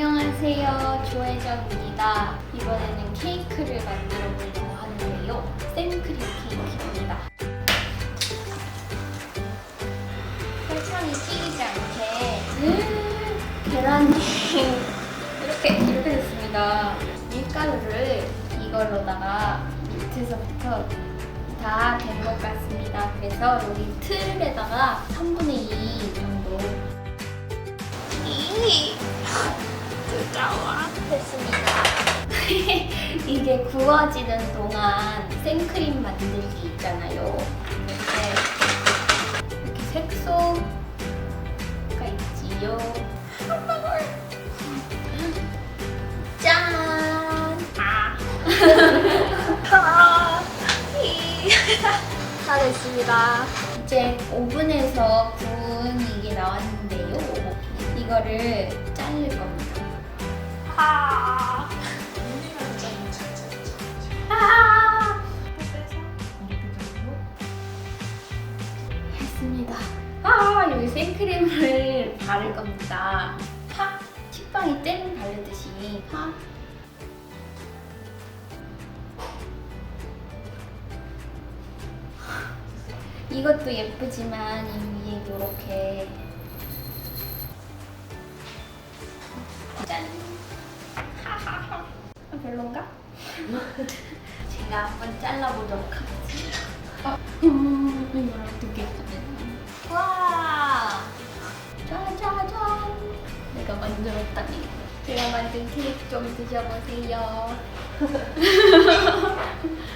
안녕하세요. 조혜정입니다. 이번에는 케이크를 만들어 보려고 하는데요. 생크림 케이크입니다. 설탕이 튀기지 않게 음, 계란이 이렇게 이렇게 됐습니다. 밀가루를 이걸로다가 밑에서부터 다 된 것 같습니다. 그래서 여기 틀에다가 3분의 2 정도 이 됐습니다. 이게 구워지는 동안 생크림 만들기 있잖아요. 이렇게 이렇게 색소가 있지요. 짠. 아. 다 됐습니다. 이제 오븐에서 구운 이게 나왔는데요. 이거를 했습니다. 아, 여기 생크림을 바를 겁니다. 파, 식빵이 잼 바르듯이 파. 이것도 예쁘지만 이 위에 이렇게 짠. 하하하. 아, 별론가? 제가 한번 잘라보도록 하겠습니다. 어, 음, 이걸 어떻게 내가 만들었다니. 제가 만든 케이크 좀 드셔보세요.